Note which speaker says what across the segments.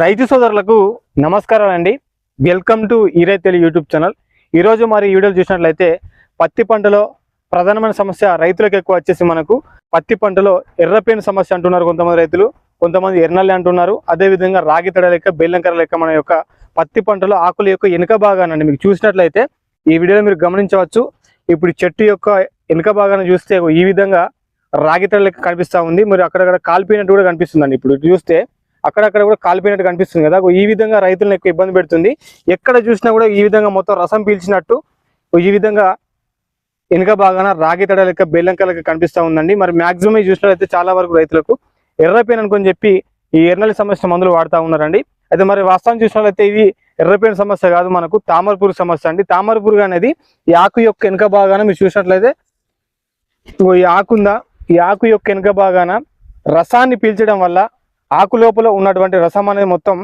Speaker 1: రైతు సోదరులకు నమస్కారం అండి వెల్కమ్ టు ఈరైతెలి యూట్యూబ్ ఛానల్ ఈరోజు మరి ఈ వీడియోలు చూసినట్లయితే పత్తి పంటలో ప్రధానమైన సమస్య రైతులకు ఎక్కువ వచ్చేసి మనకు పత్తి పంటలో ఎర్రపేను సమస్య అంటున్నారు కొంతమంది రైతులు కొంతమంది ఎర్నల్లి అంటున్నారు. అదేవిధంగా రాగి తడ లెక్క బెల్లంకర లెక్క మన యొక్క పత్తి పంటలో ఆకుల యొక్క వెనుక భాగానండి. మీకు చూసినట్లయితే ఈ వీడియోలో మీరు గమనించవచ్చు. ఇప్పుడు చెట్టు యొక్క వెనుక భాగాన్ని చూస్తే ఈ విధంగా రాగి తడ లెక్క కనిపిస్తా ఉంది. మరి అక్కడక్కడ కాలిపోయినట్టు కూడా కనిపిస్తుందండి. ఇప్పుడు చూస్తే అక్కడక్కడ కూడా కాలిపోయినట్టు కనిపిస్తుంది కదా. ఈ విధంగా రైతులను ఎక్కువ ఇబ్బంది పెడుతుంది. ఎక్కడ చూసినా కూడా ఈ విధంగా మొత్తం రసం పీల్చినట్టు ఈ విధంగా వెనుక బాగాన రాగి తడ లెక్క బెల్లంక లెక్క కనిపిస్తా ఉందండి. మరి మాక్సిమం చూసినట్లయితే చాలా వరకు రైతులకు ఎర్రపేను అనుకొని చెప్పి ఈ ఎర్నలి సమస్య మందులు వాడుతూ ఉన్నారండి. అయితే మరి వాస్తవం చూసినట్లయితే ఇది ఎర్రపేను సమస్య కాదు మనకు తామరపూరు సమస్య అండి. తామరపూరు అనేది ఈ ఆకు యొక్క వెనుక భాగాన మీరు చూసినట్లయితే ఈ ఆకుందా ఈ ఆకు యొక్క వెనుక భాగాన రసాన్ని పీల్చడం వల్ల ఆకు లోపల ఉన్నటువంటి రసం అనేది మొత్తం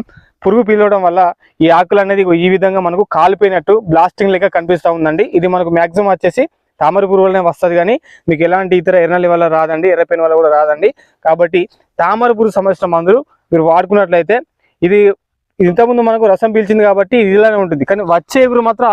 Speaker 1: పురుగు పీలవడం వల్ల ఈ ఆకులు అనేది ఈ విధంగా మనకు కాలిపోయినట్టు బ్లాస్టింగ్ లెక్క కనిపిస్తూ ఉందండి. ఇది మనకు మాక్సిమం వచ్చేసి తామర పురుగులనే వల్లనే వస్తుంది కానీ మీకు ఎలాంటి ఇతర ఎర్రనల్లి వల్ల రాదండి ఎర్రపైన వల్ల కూడా రాదండి. కాబట్టి తామర పురుగు సమస్య మందులు మీరు వాడుకున్నట్లయితే ఇది ఇంతకుముందు మనకు రసం పీల్చింది కాబట్టి ఇది ఇలానే ఉంటుంది. కానీ వచ్చే ఎగురు మాత్రం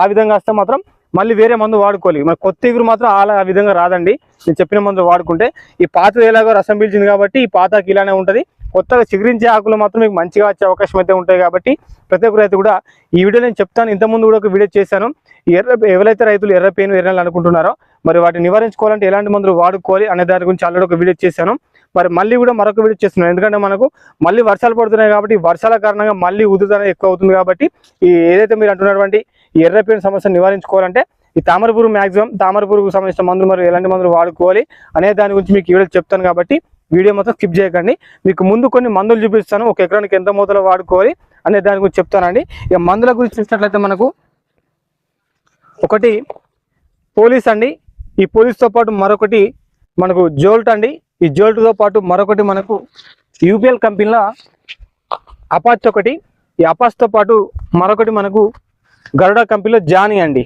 Speaker 1: ఆ విధంగా వస్తే మాత్రం మళ్ళీ వేరే మందు వాడుకోవాలి. మరి కొత్త ఎగురు మాత్రం అలా ఆ విధంగా రాదండి. నేను చెప్పిన మందు వాడుకుంటే ఈ పాతది ఎలాగో రసం పీల్చింది కాబట్టి ఈ పాతకి ఇలానే ఉంటుంది. కొత్తగా చిగురించే ఆకులు మాత్రం మీకు మంచిగా వచ్చే అవకాశం అయితే ఉంటాయి కాబట్టి ప్రతి ఒక్క రైతు కూడా ఈ వీడియో నేను చెప్తాను. ఇంతకుముందు కూడా ఒక వీడియో చేశాను. ఈ ఎర్ర ఎవరైతే రైతులు ఎర్ర పేను ఎర్రలు అనుకుంటున్నారో మరి వాటిని నివారించుకోవాలంటే ఎలాంటి మందులు వాడుకోవాలి అనే దాని గురించి ఆల్రెడీ ఒక వీడియో చేశాను. మరి మళ్ళీ కూడా మరొక వీడియో చేస్తున్నాను. ఎందుకంటే మనకు మళ్ళీ వర్షాలు పడుతున్నాయి కాబట్టి వర్షాల కారణంగా మళ్ళీ ఉధృత ఎక్కువ అవుతుంది కాబట్టి ఈ ఏదైతే మీరు అంటున్నటువంటి ఈ ఎర్ర సమస్యను నివారించుకోవాలంటే ఈ తామర పురుగు మాక్సిమం తామర పురుగు సంబంధించిన మందులు మరియు ఎలాంటి మందులు వాడుకోవాలి అనే దాని గురించి మీకు వీడియో చెప్తాను కాబట్టి వీడియో మొత్తం స్కిప్ చేయకండి. మీకు ముందు కొన్ని మందులు చూపిస్తాను. ఒక ఎకరానికి ఎంత మోతాలో వాడుకోవాలి అనే దాని గురించి చెప్తానండి. ఇక మందుల గురించి చూసినట్లయితే మనకు ఒకటి పోలీస్ అండి. ఈ పోలీస్తో పాటు మరొకటి మనకు జోల్ట్ అండి. ఈ జోల్ట్తో పాటు మరొకటి మనకు యూపీఎల్ కంపెనీలో అపాచ్ ఒకటి. ఈ అపాచ్తో పాటు మరొకటి మనకు గరుడ కంపెనీలో జానీ అండి.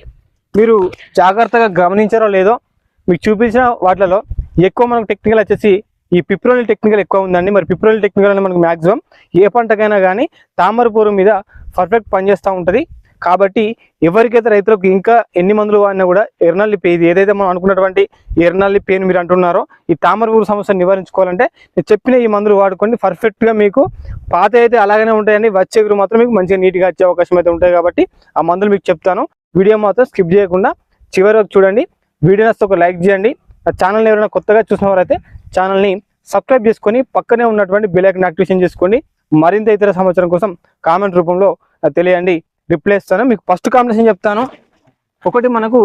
Speaker 1: మీరు జాగ్రత్తగా గమనించారో లేదో మీకు చూపించిన వాటిలో ఎక్కువ మనకు టెక్నికల్ వచ్చేసి ఈ పిప్రోలి టెక్నికల్ ఎక్కువ ఉందండి. మరి పిప్రోలి టెక్నికల్ అనేది మనకు మ్యాక్సిమం ఏ పంటకైనా కానీ తామరపూరు మీద పర్ఫెక్ట్ పనిచేస్తూ ఉంటుంది. కాబట్టి ఎవరికైతే రైతులకు ఇంకా ఎన్ని మందులు వాడినా కూడా ఎర్నల్లి పే ఇది ఏదైతే మనం అనుకున్నటువంటి ఎర్నల్లి పేను మీరు అంటున్నారో ఈ తామరపూరు సమస్యను నివారించుకోవాలంటే నేను చెప్పిన ఈ మందులు వాడుకోండి. పర్ఫెక్ట్గా మీకు పాత అయితే అలాగనే ఉంటాయని వచ్చే ఎగురు మాత్రం మీకు మంచిగా నీట్గా వచ్చే అవకాశం అయితే ఉంటాయి కాబట్టి ఆ మందులు మీకు చెప్తాను. వీడియో మాత్రం స్కిప్ చేయకుండా చివరి వరకు చూడండి. వీడియో నస్తే ఒక లైక్ చేయండి. ఆ ఛానల్ని ఎవరైనా కొత్తగా చూసిన వారైతే ఛానల్ని సబ్స్క్రైబ్ చేసుకొని పక్కనే ఉన్నటువంటి బెల్ ఐకన్ యాక్టివేషన్ చేసుకోండి. మరింత ఇతర సమాచారం కోసం కామెంట్ రూపంలో తెలియండి. రిప్లై ఇస్తాను మీకు ఫస్ట్ కాంబినేషన్ చెప్తాను. ఒకటి మనకు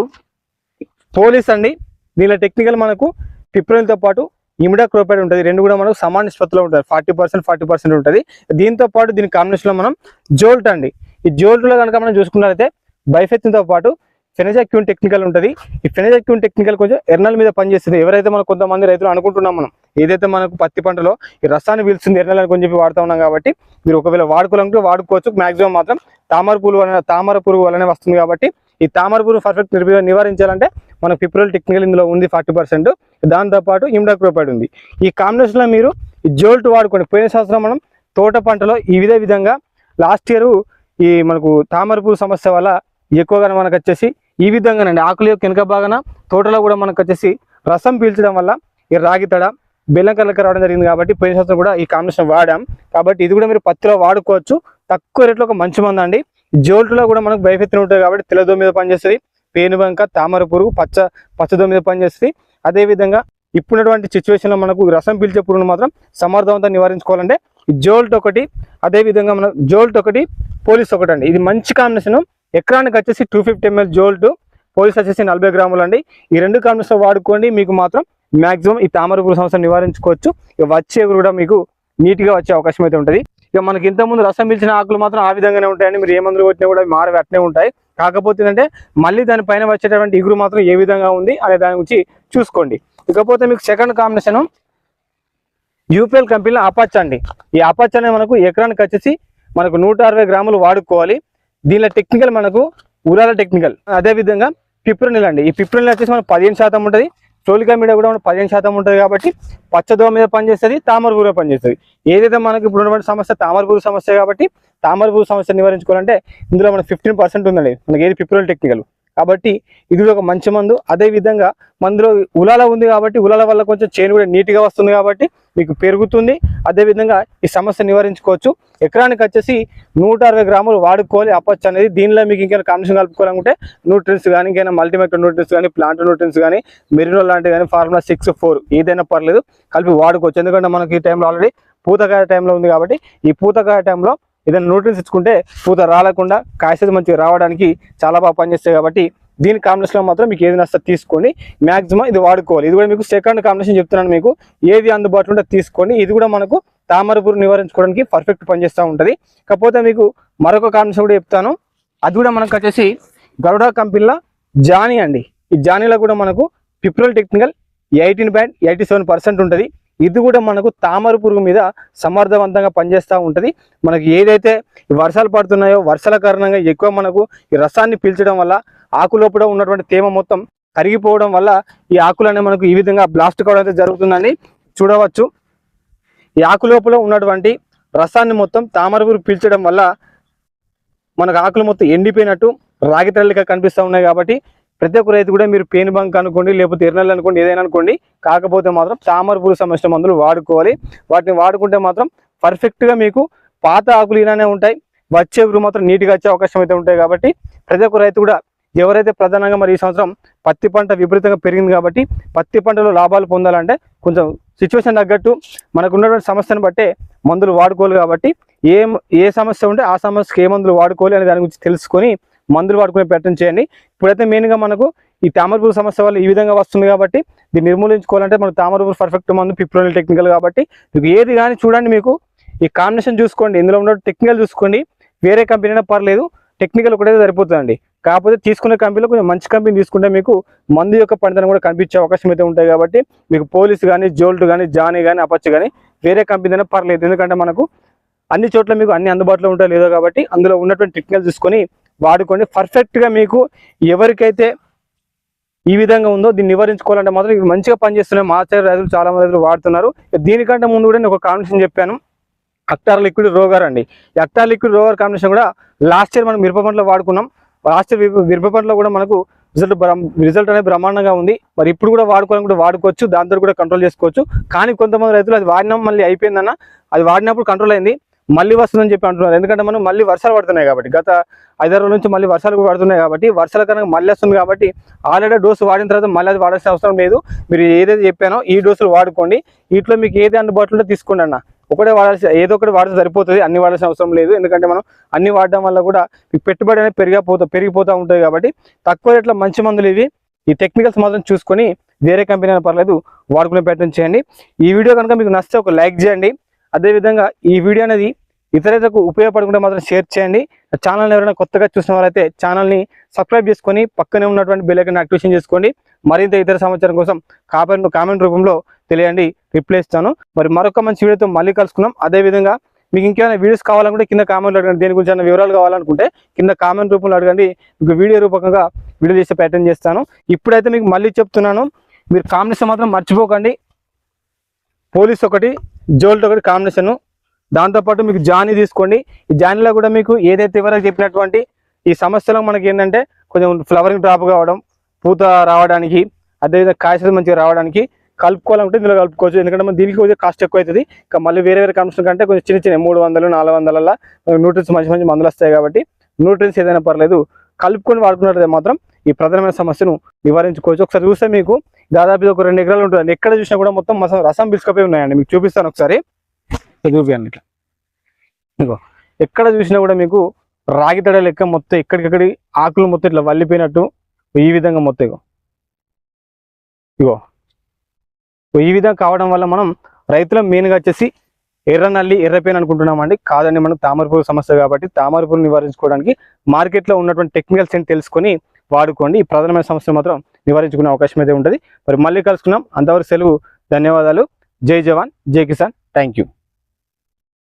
Speaker 1: పోలీస్ అండి. దీనిలో టెక్నికల్ మనకు పిప్రోల్తో పాటు ఇమిడా క్రోపైడ్ ఉంటుంది. రెండు కూడా మనకు సమాన నిష్పత్తిలో ఉంటుంది ఫార్టీ పర్సెంట్ ఫార్టీ పర్సెంట్ ఉంటుంది. దీంతో పాటు దీని కాంబినేషన్లో మనం జోల్ట్ అండి. ఈ జోల్ట్లో కనుక మనం చూసుకున్నట్లయితే బైఫెత్తితో పాటు ఫెనజాక్యూన్ టెక్నికల్ ఉంటుంది. ఈ ఫెనజాక్యూన్ టెక్నికల్ కొంచెం ఎర్నల్ మీద పనిచేస్తుంది. ఎవరైతే మనం కొంతమంది రైతులు అనుకుంటున్నాం మనం ఏదైతే మనకు పత్తి పంటలో ఈ రసాన్ని పిలుస్తుంది ఎర్నల్ అని కొంచెం చెప్పి వాడుతూ ఉన్నాం కాబట్టి మీరు ఒకవేళ వాడుకోవాలంటే వాడుకోవచ్చు. మాక్సిమం మాత్రం తామర పురుగు వలన తామర పురుగు వలనే వస్తుంది కాబట్టి ఈ తామర పురుగు పర్ఫెక్ట్ నివారించాలంటే మనకు పిప్రోల్ టెక్నికల్ ఇందులో ఉంది ఫార్టీ పర్సెంట్ దాంతోపాటు ఇమ్డాక్రోపైడ్ ఉంది. ఈ కాంబినేషన్లో మీరు జోల్ట్ వాడుకోండి. పోయిన సంవత్సరం మనం తోట పంటలో ఈ విధ విధంగా లాస్ట్ ఇయర్ ఈ మనకు తామర పురుగు సమస్య వల్ల ఎక్కువగా మనకు వచ్చేసి ఈ విధంగానండి. ఆకుల యొక్క వెనుక భాగాన తోటలో కూడా మనకు వచ్చేసి రసం పీల్చడం వల్ల ఈ రాగి తడ బెల్లం కలక రావడం జరిగింది కాబట్టి పోయిన సంవత్సరం కూడా ఈ కాంబినేషన్ వాడాం. కాబట్టి ఇది కూడా మీరు పత్తిలో వాడుకోవచ్చు. తక్కువ రేట్లో ఒక మంచి మంది అండి. జోల్ట్లో కూడా మనకు బయఫెత్తిన ఉంటుంది కాబట్టి తెల్లదో మీద పనిచేస్తుంది. పేనుబంక తామర పురుగు పచ్చ పచ్చదో మీద పనిచేస్తుంది. అదేవిధంగా ఇప్పుడున్నటువంటి సిచ్యువేషన్లో మనకు రసం పీల్చే పురుగును మాత్రం సమర్థవంతంగా నివారించుకోవాలంటే జోల్ట్ ఒకటి అదేవిధంగా మన జోల్ట్ ఒకటి పోలీస్ ఒకటి అండి. ఇది మంచి కాంబినేషన్. ఎకరానికి వచ్చేసి టూ ఫిఫ్టీ ఎంఎల్ జోల్ట్ పోలీస్ వచ్చేసి నలభై గ్రాములు అండి. ఈ రెండు కాంబినేషన్ వాడుకోండి. మీకు మాత్రం మాక్సిమం ఈ తామర పురుగు సమస్యను నివారించుకోవచ్చు. వచ్చే కూడా మీకు నీట్గా వచ్చే అవకాశం అయితే ఉంటుంది. ఇక మనకి ఇంతకుముందు రసం పిలిచిన ఆకులు మాత్రం ఆ విధంగానే ఉంటాయండి. మీరు ఏ మందులు కొట్టినా కూడా అవి మారవి అట్నే ఉంటాయి. కాకపోతే ఏంటంటే మళ్ళీ దానిపైన వచ్చేటటువంటి ఇగురు మాత్రం ఏ విధంగా ఉంది అనే దాని గురించి చూసుకోండి. ఇకపోతే మీకు సెకండ్ కాంబినేషన్ యూపీఎల్ కంపెనీలో అపాచ్ అండి. ఈ అపాచ్ అనేది మనకు ఎకరానికి వచ్చేసి మనకు నూట అరవై గ్రాములు వాడుకోవాలి. దీనిలో టెక్నికల్ మనకు ఉరాల టెక్నికల్ అదే విధంగా అండి. ఈ పిప్రోనిల్ వచ్చేసి మనకు పదిహేను శాతం ఉంటుంది. సోలికా మీద కూడా పదిహేను శాతం ఉంటుంది కాబట్టి పచ్చదోమ మీద పనిచేస్తుంది తామర పనిచేస్తుంది. ఏదైతే మనకి ఇప్పుడు ఉన్నటువంటి సమస్య తామరపూరు సమస్య కాబట్టి తామరపూరు సమస్య నివారించుకోవాలంటే ఇందులో మనకు ఫిఫ్టీన్ పర్సెంట్ ఉందండి. మనకి ఏది పిప్రోల్ టెక్నికల్ కాబట్టి ఇది ఒక మంచి మందు అదే విధంగా మందులో ఉలాల ఉంది కాబట్టి ఉలాల వల్ల కొంచెం చేను కూడా నీట్గా వస్తుంది కాబట్టి మీకు పెరుగుతుంది. అదేవిధంగా ఈ సమస్య నివారించుకోవచ్చు. ఎకరానికి వచ్చేసి నూట అరవై గ్రాములు వాడుకోవాలి. అప్పచ్చు అనేది దీనిలో మీకు ఇంకేమైనా కాంబినేషన్ కలుపుకోవాలనుకుంటే న్యూట్రిన్స్ కానీ ఇంకైనా మల్టీమైక్రో న్యూట్రిన్స్ కానీ ప్లాంట్ న్యూట్రిన్స్ కానీ మెరినో లాంటివి కానీ ఫార్ములా సిక్స్ ఫోర్ ఏదైనా పర్లేదు కలిపి వాడుకోవచ్చు. ఎందుకంటే మనకి ఈ టైంలో ఆల్రెడీ పూతకాయ టైంలో ఉంది కాబట్టి ఈ పూతకాయ టైంలో ఏదైనా న్యూట్రిన్స్ ఇచ్చుకుంటే పూత రాలకుండా కాసేది మంచిగా రావడానికి చాలా బాగా పనిచేస్తాయి కాబట్టి దీని కాంబినేషన్లో మాత్రం మీకు ఏది నష్టం తీసుకొని మ్యాక్సిమం ఇది వాడుకోవాలి. ఇది కూడా మీకు సెకండ్ కాంబినేషన్ చెప్తున్నాను మీకు. ఏది అందుబాటులో ఉంటే తీసుకోండి ఇది కూడా మనకు తామర నివారించుకోవడానికి పర్ఫెక్ట్ పనిచేస్తూ ఉంటుంది. కాకపోతే మీకు మరొక కాంబినేషన్ కూడా చెప్తాను. అది కూడా మనకు వచ్చేసి గరుడ కంపెనీలో జానీ అండి. ఈ జానీలో కూడా మనకు పిప్రల్ technical eighteen point eighty seven percent ఉంటుంది. ఇది కూడా మనకు తామర పురుగు మీద సమర్థవంతంగా పనిచేస్తూ ఉంటుంది. మనకి ఏదైతే ఈ వర్షాలు పడుతున్నాయో వర్షాల కారణంగా ఎక్కువ మనకు ఈ రసాన్ని పీల్చడం వల్ల ఆకు లోపల ఉన్నటువంటి తేమ మొత్తం కరిగిపోవడం వల్ల ఈ ఆకులనే మనకు ఈ విధంగా బ్లాస్ట్ కావడం అయితే జరుగుతుందని చూడవచ్చు. ఈ ఆకు లోపల ఉన్నటువంటి రసాన్ని మొత్తం తామర పురుగు పీల్చడం వల్ల మనకు ఆకులు మొత్తం ఎండిపోయినట్టు రాగి తల్లిగా కనిపిస్తూ ఉన్నాయి కాబట్టి ప్రతి ఒక్క రైతు కూడా మీరు పేను బంక్ అనుకోండి లేకపోతే ఎర్నల్ అనుకోండి ఏదైనా అనుకోండి కాకపోతే మాత్రం తామర పురుగు సమస్య మందులు వాడుకోవాలి. వాటిని వాడుకుంటే మాత్రం పర్ఫెక్ట్గా మీకు పాత ఆకులు ఇలానే ఉంటాయి. వచ్చే పురుగు మాత్రం నీట్గా వచ్చే అవకాశం అయితే ఉంటాయి కాబట్టి ప్రతి ఒక్క రైతు కూడా ఎవరైతే ప్రధానంగా మరి ఈ సంవత్సరం పత్తి పంట విపరీతంగా పెరిగింది కాబట్టి పత్తి పంటలో లాభాలు పొందాలంటే కొంచెం సిచ్యువేషన్ తగ్గట్టు మనకు ఉన్నటువంటి సమస్యను బట్టే మందులు వాడుకోవాలి కాబట్టి ఏ ఏ సమస్య ఉంటే ఆ సమస్యకి ఏ మందులు వాడుకోవాలి అనే దాని గురించి తెలుసుకొని మందులు వాడుకునే ప్రయత్నం చేయండి. ఇప్పుడైతే మెయిన్గా మనకు ఈ తామరపూర్ సమస్య వల్ల ఈ విధంగా వస్తుంది కాబట్టి దీన్ని నిర్మూలించుకోవాలంటే మనకు తామరపూర్ పర్ఫెక్ట్ మందు పిప్రోనిల్ టెక్నికల్ కాబట్టి మీకు ఏది కానీ చూడండి మీకు. ఈ కాంబినేషన్ చూసుకోండి. ఇందులో ఉన్న టెక్నికల్ చూసుకోండి. వేరే కంపెనీ అయినా పర్లేదు. టెక్నికల్ ఒకటే సరిపోతుందండి. కాకపోతే తీసుకునే కంపెనీలో కొంచెం మంచి కంపెనీ తీసుకుంటే మీకు మందు యొక్క పనితనం కూడా కనిపించే అవకాశం అయితే ఉంటాయి కాబట్టి మీకు పోలీస్ కానీ జోల్ట్ కానీ జానీ కానీ అపచ్చు కానీ వేరే కంపెనీ అయినా పర్లేదు. ఎందుకంటే మనకు అన్ని చోట్ల మీకు అన్ని అందుబాటులో ఉంటాయి లేదో కాబట్టి అందులో ఉన్నటువంటి టెక్నికల్ చూసుకొని వాడుకోండి. పర్ఫెక్ట్గా మీకు ఎవరికైతే ఈ విధంగా ఉందో దీన్ని నివారించుకోవాలంటే మాత్రం ఇవి మంచిగా పనిచేస్తున్నాయి మా రైతులు చాలా మంది రైతులు వాడుతున్నారు. దీనికంటే ముందు కూడా నేను ఒక కాంబినేషన్ చెప్పాను. అక్టార్ లిక్విడ్ రోగర్ అండి. అక్టార్ లిక్విడ్ రోగర్ కాంబినేషన్ కూడా లాస్ట్ ఇయర్ మనం మిరప పంటలో వాడుకున్నాం. లాస్ట్ ఇయర్ మిరప పంటలో కూడా మనకు రిజల్ట్ రిజల్ట్ అనేది బ్రహ్మాండంగా ఉంది. మరి ఇప్పుడు కూడా వాడుకోవాలని కూడా వాడుకోవచ్చు. దాంతో కూడా కంట్రోల్ చేసుకోవచ్చు. కానీ కొంతమంది రైతులు అది వాడినాం మళ్ళీ అయిపోయిందన్న అది వాడినప్పుడు కంట్రోల్ అయింది. మళ్ళీ వస్తుందని చెప్పి అంటున్నారు. ఎందుకంటే మనం మళ్ళీ వర్షాలు పడుతున్నాయి కాబట్టి గత ఐదారు రోజుల నుంచి మళ్ళీ వర్షాలు పడుతున్నాయి కాబట్టి వర్షాల కనుక మళ్ళీ వస్తుంది కాబట్టి ఆల్రెడీ డోసు వాడిన తర్వాత మళ్ళీ అది వాడాల్సిన అవసరం లేదు. మీరు ఏదైతే చెప్పానో ఈ డోసులు వాడుకోండి. వీటిలో మీకు ఏది అందుబాటులో ఉంటే తీసుకోండి అన్న. ఒకటే వాడాల్సి ఏదో ఒకటి వాడితే సరిపోతుంది. అన్ని వాడాల్సిన అవసరం లేదు. ఎందుకంటే మనం అన్ని వాడడం వల్ల కూడా మీకు పెట్టుబడి అనేది పెరిగిపోతా పెరిగిపోతూ ఉంటుంది కాబట్టి తక్కువ రేట్లో మంచి మందులు ఇవి. ఈ టెక్నికల్స్ మాత్రం చూసుకొని వేరే కంపెనీ అయినా పర్లేదు వాడుకునే ప్రయత్నం చేయండి. ఈ వీడియో కనుక మీకు నచ్చితే ఒక లైక్ చేయండి. అదేవిధంగా ఈ వీడియో అనేది ఇతరులకు ఉపయోగపడకుండా మాత్రం షేర్ చేయండి. ఛానల్ని ఎవరైనా కొత్తగా చూసిన వారైతే ఛానల్ని సబ్స్క్రైబ్ చేసుకొని పక్కనే ఉన్నటువంటి బెల్ యాక్టివేషన్ చేసుకోండి. మరింత ఇతర సమాచారం కోసం కామెంట్ కామెంట్ రూపంలో తెలియండి. రిప్లై ఇస్తాను. మరి మరొక మంచి వీడియోతో మళ్ళీ కలుసుకున్నాం అదేవిధంగా మీకు ఇంకేమైనా వీడియోస్ కావాలనుకుంటే కింద కామెంట్లు అడగండి. దేని గురించి ఏమైనా వివరాలు కావాలనుకుంటే కింద కామెంట్ రూపంలో అడగండి. మీకు వీడియో రూపకంగా వీడియో చేసే ప్రయత్నం చేస్తాను. ఇప్పుడైతే మీకు మళ్ళీ చెప్తున్నాను. మీరు కాంబినేషన్ మాత్రం మర్చిపోకండి. పోలీస్ ఒకటి జోల్ట్ ఒకటి కాంబినేషను దాంతోపాటు మీకు జానీ తీసుకోండి. ఈ జానీలో కూడా మీకు ఏదైతే ఇవరకు చెప్పినటువంటి ఈ సమస్యలో మనకి ఏంటంటే కొంచెం ఫ్లవరింగ్ డ్రాప్ కావడం పూత రావడానికి అదేవిధంగా కాయలు మంచిగా రావడానికి కలుపుకోవాలంటే ఇందులో కలుపుకోవచ్చు. ఎందుకంటే మనం దీనికి కొంచెం కాస్ట్ ఎక్కువ అవుతుంది ఇంకా మళ్ళీ వేరే వేరే కంపెనీ కంటే కొంచెం చిన్న చిన్న మూడు వందలు నాలుగు వందల న్యూట్రిన్స్ మంచి మంచి మందులు వస్తాయి కాబట్టి న్యూట్రిన్స్ ఏదైనా పర్లేదు. కలుపుకొని వాడుకున్నట్లయితే మాత్రం ఈ ప్రధానమైన సమస్యను నివారించుకోవచ్చు. ఒకసారి చూస్తే మీకు దాదాపు ఒక రెండు ఎకరాలు ఉంటుంది ఎక్కడ చూసినా కూడా మొత్తం రసం పిలుచుకపోయి ఉన్నాయండి. మీకు చూపిస్తాను ఒకసారి. చూపియండి ఇట్లా. ఇగో ఎక్కడ చూసినా కూడా మీకు రాగి తడ లెక్క మొత్తం ఎక్కడికక్కడి ఆకులు మొత్తం ఇట్లా వల్లిపోయినట్టు ఈ విధంగా మొత్తం ఇగో ఇగో ఈ విధంగా కావడం వల్ల మనం రైతుల మెయిన్గా వచ్చేసి ఎర్ర నల్లి ఎర్రపేన అనుకుంటున్నామండి. కాదండి మనం తామరపూర్ సమస్య కాబట్టి తామరపూర్ నివారించుకోవడానికి మార్కెట్లో ఉన్నటువంటి టెక్నికల్స్ ఏంటి తెలుసుకొని వాడుకోండి. ఈ ప్రధానమైన సమస్యను మాత్రం నివారించుకునే అవకాశం అయితే ఉంటుంది. మరి మళ్ళీ కలుసుకున్నాం అంతవరకు సెలవు ధన్యవాదాలు. జై జవాన్ జై కిసాన్. Thank you.